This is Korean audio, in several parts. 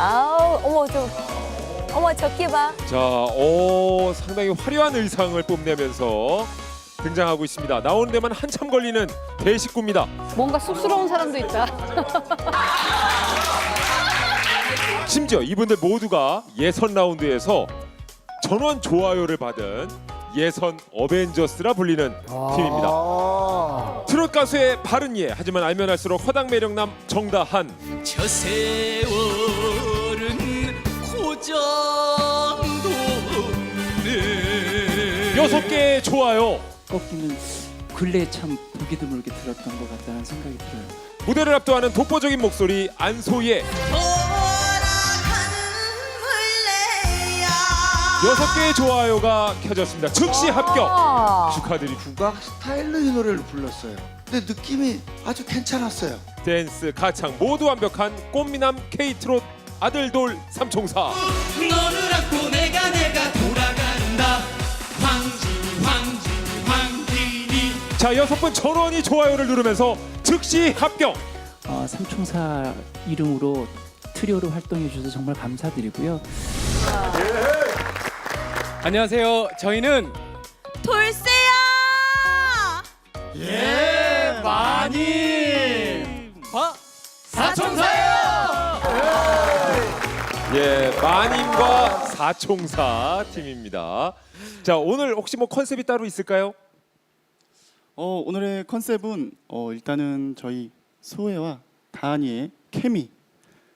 아우 어머 저 어머 저기 봐. 자, 오, 상당히 화려한 의상을 뽐내면서 등장하고 있습니다. 나오는 데만 한참 걸리는 대식구입니다. 뭔가 쑥스러운 사람도 있다. 심지어 이분들 모두가 예선 라운드에서 전원 좋아요를 받은 예선 어벤져스라 불리는 팀입니다. 아. 트롯 가수의 바른 예, 하지만 알면 알수록 허당 매력남 정다한 저 세월 여섯 개의 좋아요. 꺾이는 근래에 참 보기 드물게 들었던 것 같다는 생각이 들어요. 무대를 압도하는 독보적인 목소리 안소예 여섯 개의 좋아요가 켜졌습니다. 즉시 합격 아. 축하드립니다. 국악 스타일로 이 노래를 불렀어요. 근데 느낌이 아주 괜찮았어요. 댄스, 가창 모두 완벽한 꽃미남 K 트롯 아들돌 삼총사. 너를 안고 내가 내가 자 여섯 분 전원이 좋아요를 누르면서 즉시 합격. 어, 삼총사 이름으로 트리오로 활동해 주셔서 정말 감사드리고요. 안녕하세요. 저희는 돌쇠야. 예 많이 화 사총사요. 예, 마님과 사총사 팀입니다. 자 오늘 혹시 뭐 컨셉이 따로 있을까요? 어, 오늘의 컨셉은 어, 일단은 저희 소혜와 다한이의 케미,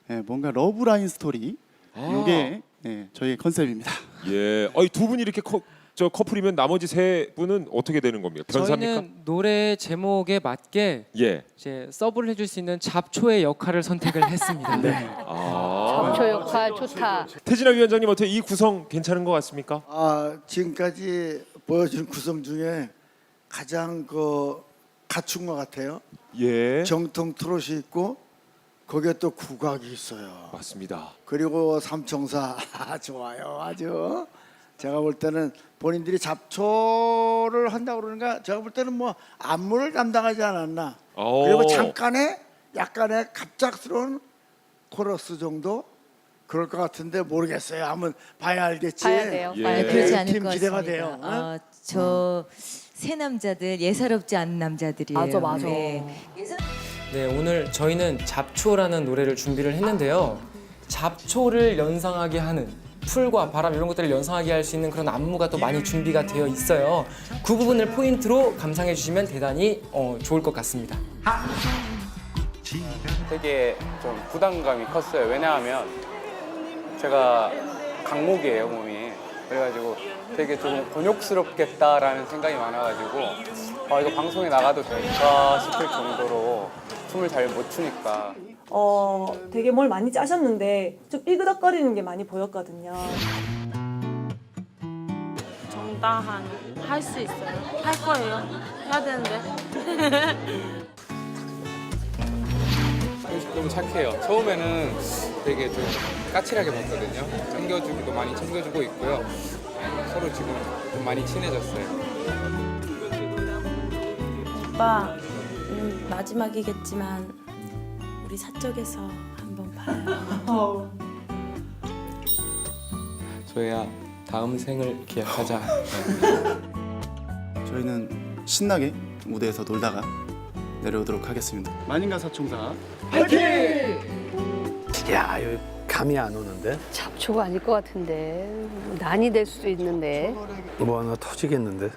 예, 뭔가 러브 라인 스토리, 이게 예, 저희의 컨셉입니다. 예, 어이 두 분이 이렇게 커, 저 커플이면 나머지 세 분은 어떻게 되는 겁니까? 변사입니까? 저희는 노래 제목에 맞게 예. 이제 서브를 해줄 수 있는 잡초의 역할을 선택을 했습니다. 네. 아. 저 역할 좋다. 태진아 위원장님 어떻게 이 구성 괜찮은 것 같습니까? 아 지금까지 보여준 구성 중에 가장 그 갖춘 것 같아요. 예. 정통 트롯이 있고 거기에 또 국악이 있어요. 맞습니다. 그리고 삼총사 아, 좋아요 아주 제가 볼 때는 본인들이 잡초를 한다고 그러니까 제가 볼 때는 뭐 안무를 담당하지 않았나 오. 그리고 잠깐의 약간의 갑작스러운 코러스 정도 그럴 것 같은데 모르겠어요 한번 봐야 알겠지 봐야 돼요. 예. 봐야 네, 돼요. 그렇지 않을 팀것 기대가 같습니다. 돼요. 어? 어, 저새 남자들 예사롭지 않은 남자들이에요. 맞아, 맞아. 예사... 네, 오늘 저희는 잡초라는 노래를 준비를 했는데요. 잡초를 연상하게 하는 풀과 바람 이런 것들을 연상하게 할 수 있는 그런 안무가 또 많이 준비가 되어 있어요. 그 부분을 포인트로 감상해 주시면 대단히 어, 좋을 것 같습니다. 되게 좀 부담감이 컸어요. 왜냐하면 제가 강목이에요 몸이. 그래가지고 되게 좀 곤욕스럽겠다라는 생각이 많아가지고 아 이거 방송에 나가도 될까 싶을 정도로 춤을 잘 못 추니까 어, 되게 뭘 많이 짜셨는데 좀 삐그덕거리는 게 많이 보였거든요. 정다한 할 수 있어요. 할 거예요. 해야 되는데. 너무 착해요. 처음에는 되게 좀 까칠하게 봤거든요. 챙겨주기도 많이 챙겨주고 있고요. 서로 지금 좀 많이 친해졌어요. 오빠, 음, 마지막이겠지만 우리 사적에서 한번 봐요. 저희야 다음 생을 기약하자. 저희는 신나게 무대에서 놀다가 내려오도록 하겠습니다. 만인가 사총사 야, 이거 감이 안 오는데? 잡초가 아닐 것 같은데 난이 될 수도 있는데. 뭐 하나 터지겠는데?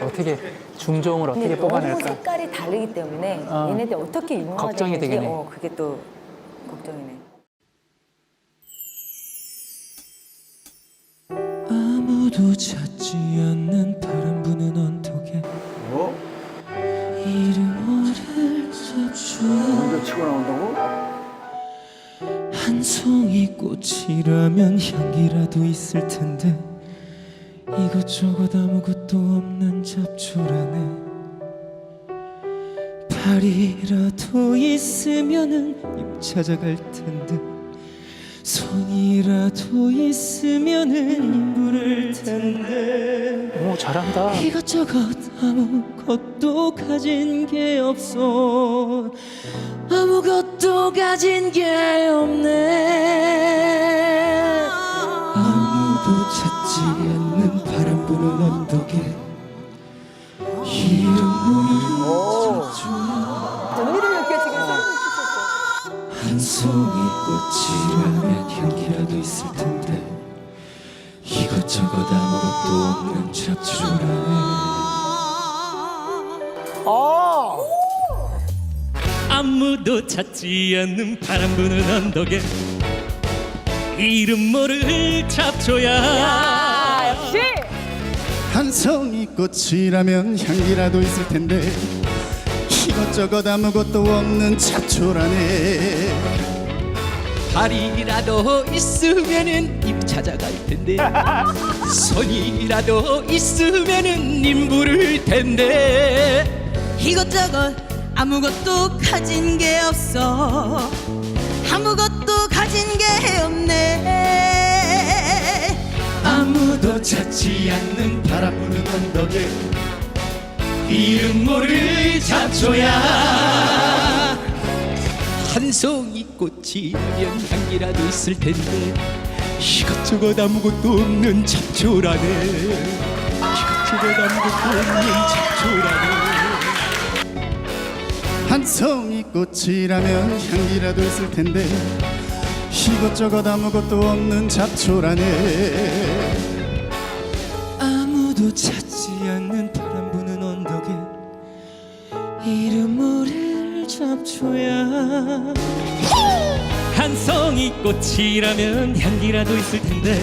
어떻게 중종을 근데 어떻게 너무 뽑아낼까? 색깔이 다르기 때문에 어. 얘네들 어떻게 융화가 걱정이 되는지 해. 어, 그게 또 걱정이네. 아무도 찾지 않는 바람 부는 언덕에 뭐? 이름을 잡초 먼저 치고 나온다고? 한 송이 꽃이라면 향기라도 있을 텐데 이것저것 아무것도 없는 잡초라네. 발이라도 있으면은 입 찾아갈 텐데 손이라도 있으면은 오 잘한다. 이것저것 아무것도 가진 게 없어. 아무것도 가진 게 없네. 아무도 찾지 않는 바람 부는 언덕에 이름 문을 한 송이 꽃이라면 향기라도 있을 텐데. 저것 아무것도 없는 잡초라네 아무도 찾지 않는 바람 부는 언덕에 이름 모를 잡초야. 역시. 한 송이 꽃이라면 향기라도 있을 텐데 이것저것 아무것도 없는 잡초라네 발이라도 있으면은 입 찾아갈 텐데. 손이라도 있으면은 님 부를 텐데. 이것저것 아무것도 가진 게 없어. 아무것도 가진 게 없네. 아무도 찾지 않는 바람 부는 언덕에 이름 모를 잡초야 한 송이 꽃이라면 향기라도 있을 텐데 이것저것 아무것도 없는 잡초라네. 이것저것 아무것도 없는 잡초라네. 한 송이 꽃이라면 향기라도 있을 텐데 이것저것 아무것도 없는 잡초라네. 아무도 찾지 않는 모를 잡초야. 한 송이 꽃이라면 향기라도 있을 텐데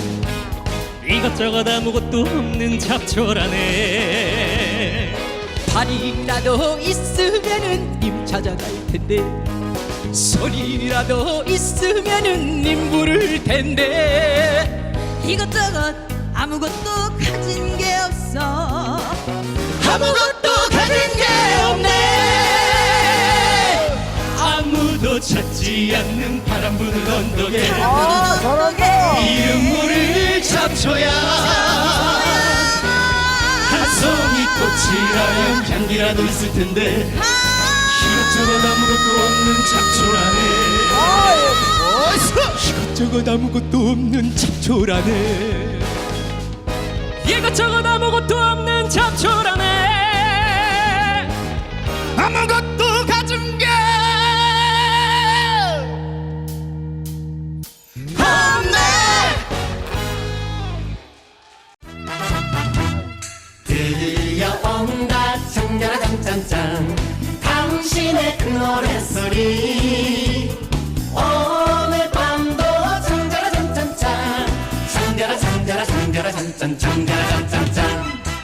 이것저것 아무것도 없는 잡초라네. 발이라도 있으면은 님 찾아갈 텐데 손이라도 있으면은 님 부를 텐데 이것저것 아무것도 가진 게 없어. 아무것도 찾지 않는 바람 부는 언덕에 아, 저런다. 이름 모를 잡초야 한 송이 꽃이라면 향기라도 있을 텐데 이것저것 아무것도 없는 잡초라네. 이것저것 아무것도 없는 잡초라네. 이것저것 아무것도 없는 들려온다 장자라 장짠짠 당신의 그 노랫소리. 오늘 밤도 장자라 장짠짠 장자라 장자라 장자라 장짠 장자라 장짠짠